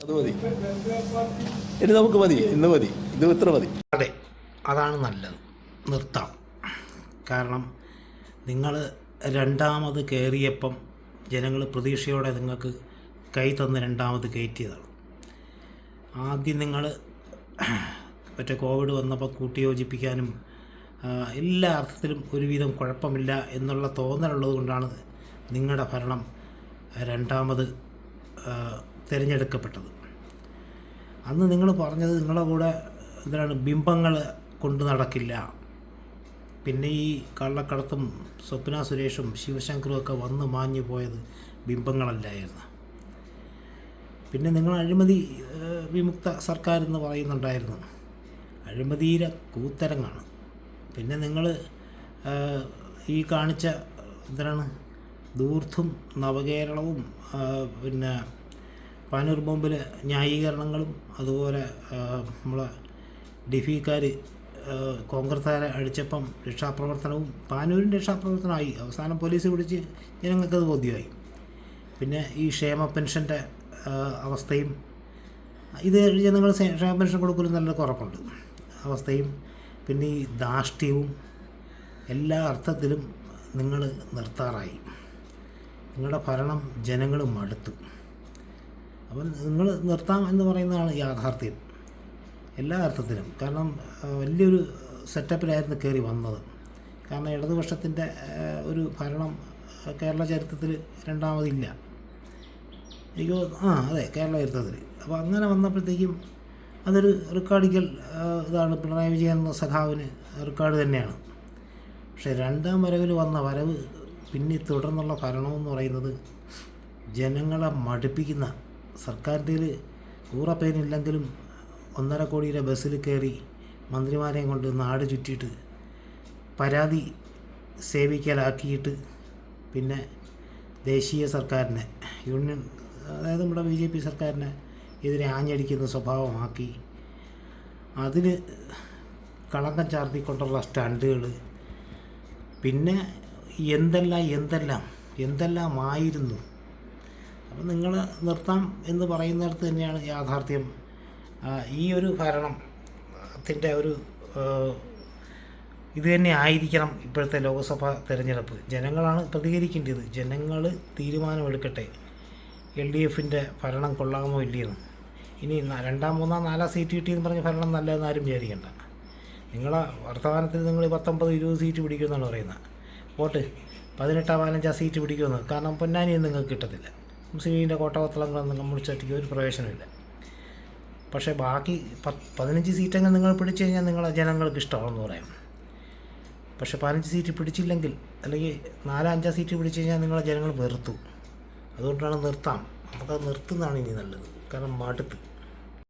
അത് മതി. നമുക്ക് മതി. ഇന്ന് മതി. ഇത് ഇത്ര മതി. അതെ അതാണ് നല്ലത്. നിർത്താം. കാരണം നിങ്ങൾ രണ്ടാമത് കയറിയപ്പം ജനങ്ങൾ പ്രതീക്ഷയോടെ നിങ്ങൾക്ക് കൈ തന്ന് രണ്ടാമത് കയറ്റിയതാണ്. ആദ്യം നിങ്ങൾ മറ്റേ കോവിഡ് വന്നപ്പോൾ കൂട്ടിയോജിപ്പിക്കാനും എല്ലാ അർത്ഥത്തിലും ഒരുവിധം കുഴപ്പമില്ല എന്നുള്ള തോന്നലുള്ളത് കൊണ്ടാണ് നിങ്ങളുടെ ഭരണം രണ്ടാമത് തിരഞ്ഞെടുക്കപ്പെട്ടത്. അന്ന് നിങ്ങൾ പറഞ്ഞത് നിങ്ങളുടെ കൂടെ എന്താണ് ബിംബങ്ങൾ കൊണ്ടു നടക്കില്ല. പിന്നെ ഈ കള്ളക്കടത്തും സ്വപ്ന സുരേഷും ശിവശങ്കറും ഒക്കെ വന്ന് മാഞ്ഞു പോയത് ബിംബങ്ങളല്ലായിരുന്നു. പിന്നെ നിങ്ങൾ അഴിമതി വിമുക്ത സർക്കാർ എന്ന് പറയുന്നുണ്ടായിരുന്നു. അഴിമതിയിലെ കൂത്തരങ്ങാണ്. പിന്നെ നിങ്ങൾ ഈ കാണിച്ച എന്താണ് ദൂർത്തും നവകേരളവും പിന്നെ പാനൂർ ബോംബിൽ ന്യായീകരണങ്ങളും അതുപോലെ നമ്മളെ ഡിഫിക്കാർ കോൺഗ്രസ്സുകാരെ അടിച്ചപ്പം രക്ഷാപ്രവർത്തനവും പാനൂരിന്റെ രക്ഷാപ്രവർത്തനമായി. അവസാനം പോലീസ് പിടിച്ച് ജനങ്ങൾക്കത് ബോധ്യമായി. പിന്നെ ഈ ക്ഷേമ പെൻഷന്റെ അവസ്ഥയും ഇത് ജനങ്ങൾ ക്ഷേമ പെൻഷൻ കൊടുക്കലും നല്ല കുറപ്പുണ്ട് അവസ്ഥയും പിന്നെ ഈ ധാഷ്ട്യവും എല്ലാ അർത്ഥത്തിലും നിങ്ങൾ നിർത്താറായി. നിങ്ങളുടെ ഭരണം ജനങ്ങൾ മടുത്തു. അപ്പം നിങ്ങൾ നിർത്താം എന്ന് പറയുന്നതാണ് യാഥാർത്ഥ്യം. എല്ലാ അർത്ഥത്തിലും. കാരണം വലിയൊരു സെറ്റപ്പിലായിരുന്നു കയറി വന്നത്. കാരണം ഇടതുപക്ഷത്തിന്റെ ഒരു ഭരണം കേരള ചരിത്രത്തിൽ രണ്ടാമതില്ല. എനിക്ക് ആ അതെ കേരള ചരിത്രത്തിൽ. അപ്പോൾ അങ്ങനെ വന്നപ്പോഴത്തേക്കും അതൊരു റെക്കോർഡിക്കൽ ഇതാണ് പിണറായി വിജയൻ എന്ന സഖാവിന് റെക്കോർഡ് തന്നെയാണ്. പക്ഷേ രണ്ടാം വരവിൽ വന്ന വരവ് പിന്നെ തുടർന്നുള്ള ഭരണമെന്ന് പറയുന്നത് ജനങ്ങളെ മടുപ്പിക്കുന്ന സർക്കാരിന്റെ കൂറപ്പേനില്ലെങ്കിലും ഒന്നര കോടിയുടെ ബസ്സിൽ കയറി മന്ത്രിമാരെയും കൊണ്ട് നാട് ചുറ്റിയിട്ട് പരാതി സേവിക്കലാക്കിയിട്ട് പിന്നെ ദേശീയ സർക്കാരിനെ യൂണിയൻ അതായത് നമ്മുടെ ബി ജെ പി സർക്കാരിനെ എതിരെ ആഞ്ഞടിക്കുന്ന സ്വഭാവമാക്കി അതിന് കളങ്കം ചാർത്തിക്കൊണ്ടുള്ള സ്റ്റണ്ടുകൾ പിന്നെ എന്തെല്ലാം എന്തെല്ലാം എന്തെല്ലാമായിരുന്നു നിങ്ങൾ നിർത്താം എന്ന് പറയുന്നിടത്ത് തന്നെയാണ് യാഥാർത്ഥ്യം. ഈ ഒരു ഭരണത്തിന്റെ ഒരു ഇത് തന്നെ ആയിരിക്കണം ഇപ്പോഴത്തെ ലോക്സഭാ തെരഞ്ഞെടുപ്പ്. ജനങ്ങളാണ് പ്രതികരിക്കേണ്ടത്. ജനങ്ങൾ തീരുമാനമെടുക്കട്ടെ. എൽ ഡി എഫിന്റെ ഭരണം കൊള്ളാമോ ഇല്ലയെന്ന്. ഇനി രണ്ടാം മൂന്നാം നാലാം സീറ്റ് കിട്ടിയെന്ന് പറഞ്ഞ ഭരണം നല്ലതെന്ന് ആരും വിചാരിക്കണ്ട. നിങ്ങളെ വർത്തമാനത്തിൽ നിങ്ങൾ പത്തൊമ്പത് ഇരുപത് സീറ്റ് പിടിക്കുമെന്നാണ് പറയുന്നത്. വോട്ട് പതിനെട്ടാം പതിനഞ്ചാം സീറ്റ് പിടിക്കുമെന്ന്. കാരണം പൊന്നാനിയും നിങ്ങൾക്ക് കിട്ടത്തില്ല. മുസ്ലിം ലീഗിന്റെ കോട്ടവത്തളങ്ങളൊന്നും കമ്മ്യൂണിസ്റ്റ് ഒരു പ്രവേശനമില്ല. പക്ഷേ ബാക്കി പത്ത് പതിനഞ്ച് സീറ്റെങ്കിൽ നിങ്ങൾ പിടിച്ചു കഴിഞ്ഞാൽ നിങ്ങളെ ജനങ്ങൾക്ക് ഇഷ്ടമാണെന്ന് പറയാം. പക്ഷേ പതിനഞ്ച് സീറ്റ് പിടിച്ചില്ലെങ്കിൽ അല്ലെങ്കിൽ നാലോ അഞ്ചോ സീറ്റ് പിടിച്ചു കഴിഞ്ഞാൽ നിങ്ങളെ ജനങ്ങൾ വെറുത്തു. അതുകൊണ്ടാണ് നിർത്താം. നമുക്കത് നിർത്തുന്നതാണ് ഇനി നല്ലത്. കാരണം മടുത്ത്.